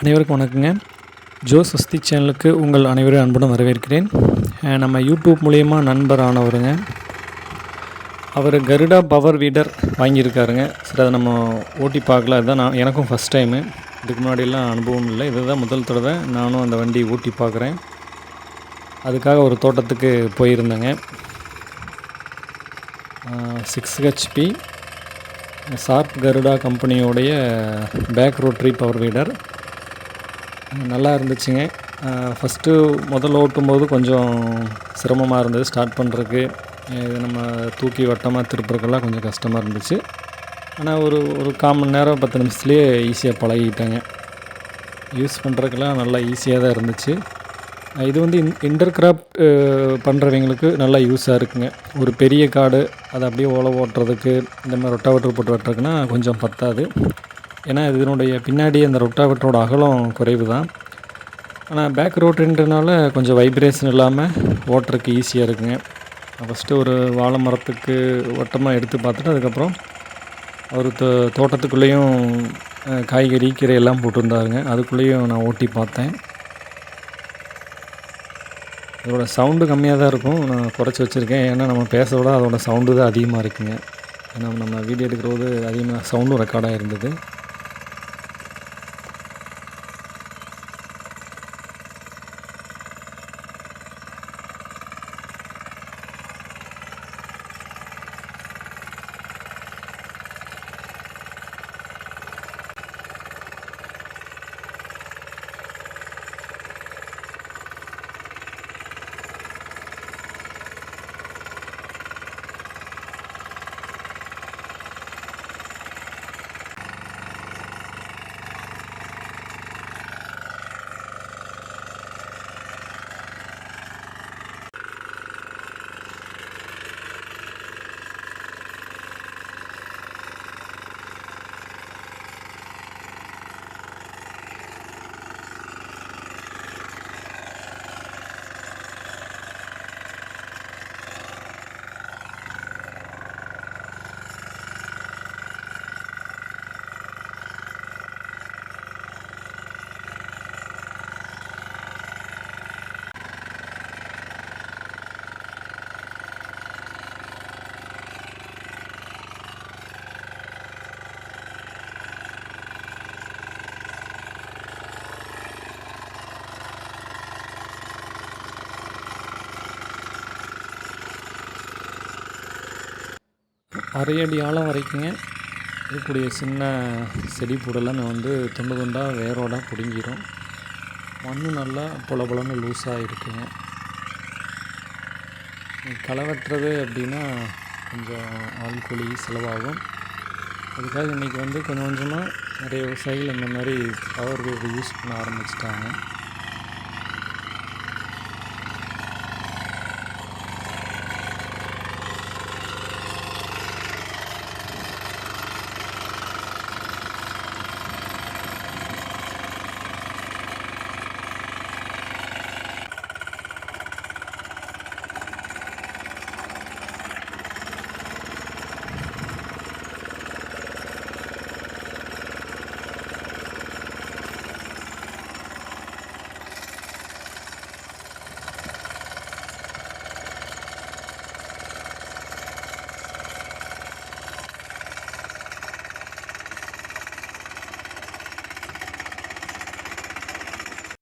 அனைவருக்கும் வணக்கங்க. ஜோ சஸ்தி சேனலுக்கு உங்கள் அனைவரும் அன்புடன் வரவேற்கிறேன். நம்ம யூடியூப் மூலயமா நண்பர் ஆனவருங்க அவர் கருடா பவர் வீடர் வாங்கியிருக்காருங்க. சரி அதை நம்ம ஓட்டி பார்க்கல. அதுதான் நான் எனக்கும் ஃபஸ்ட் டைமு இதுக்கு முன்னாடியெல்லாம் அனுபவம் இல்லை. இதுதான் முதல் தடவை நானும் அந்த வண்டி ஓட்டி பார்க்குறேன். அதுக்காக ஒரு தோட்டத்துக்கு போயிருந்தேங்க. சிக்ஸ் ஹெச்பி சார்ப் கருடா கம்பெனியோடைய பேக் ரோட்ரி பவர் வீடர் நல்லா இருந்துச்சுங்க. ஃபஸ்ட்டு முதல்ல ஓட்டும்போது கொஞ்சம் சிரமமாக இருந்தது. ஸ்டார்ட் பண்ணுறதுக்கு இது நம்ம தூக்கி வட்டமாக திருப்புறதுக்கெல்லாம் கொஞ்சம் கஷ்டமாக இருந்துச்சு. ஆனால் ஒரு ஒரு கால் மணி நேரம் பத்து நிமிஷத்துலேயே ஈஸியாக பழகிட்டாங்க. யூஸ் பண்ணுறதுக்கெல்லாம் நல்லா ஈஸியாக தான் இருந்துச்சு. இது வந்து இன் இன்டர் கிராஃப்ட் பண்ணுறவங்களுக்கு நல்லா யூஸாக இருக்குங்க. ஒரு பெரிய காடு அதை அப்படியே ஓலை ஓட்டுறதுக்கு இந்த மாதிரி ரொட்டாவட்டர் போட்டு வெட்டுறதுக்குன்னா கொஞ்சம் பத்தாது. ஏன்னா இதனுடைய பின்னாடி அந்த ரொட்டாவட்டரோட அகலம் குறைவு தான் ஆனால் பேக் ரோட்டுன்றனால கொஞ்சம் வைப்ரேஷன் இல்லாமல் ஓட்டுறதுக்கு ஈஸியாக இருக்குங்க. ஃபஸ்ட்டு ஒரு வாழை மரத்துக்கு வட்டமாக எடுத்து பார்த்துட்டு அதுக்கப்புறம் அவர் தோ தோட்டத்துக்குள்ளேயும் காய்கறி கீரை எல்லாம் போட்டிருந்தாருங்க. அதுக்குள்ளேயும் நான் ஓட்டி பார்த்தேன். இதோட சவுண்டு கம்மியாக தான் இருக்கும். நான் குறைச்சி வச்சுருக்கேன். ஏன்னா நம்ம பேச விட அதோட சவுண்டு தான் அதிகமாக இருக்குங்க. ஏன்னா நம்ம வீடியோ எடுக்கிறபோது அதிகமாக சவுண்டும் ரெக்கார்டாக இருந்தது. அரை அடி ஆழம் வரைக்குங்க இருக்கக்கூடிய சின்ன செடி புடெல்லாம் வந்து துண்டு துண்டாக வேரோட பிடுங்கிரும். மண் நல்லா பொல பொலன்னு லூஸாக இருக்குங்க களை வெட்டுறது அப்படின்னா கொஞ்சம் ஆள் கூலி செலவாகும். அதுக்காக இன்றைக்கி வந்து கொஞ்சம் கொஞ்சமாக நிறைய விவசாயிகள் இந்த மாதிரி பவர் வீடு யூஸ் பண்ண ஆரம்பிச்சிட்டாங்க.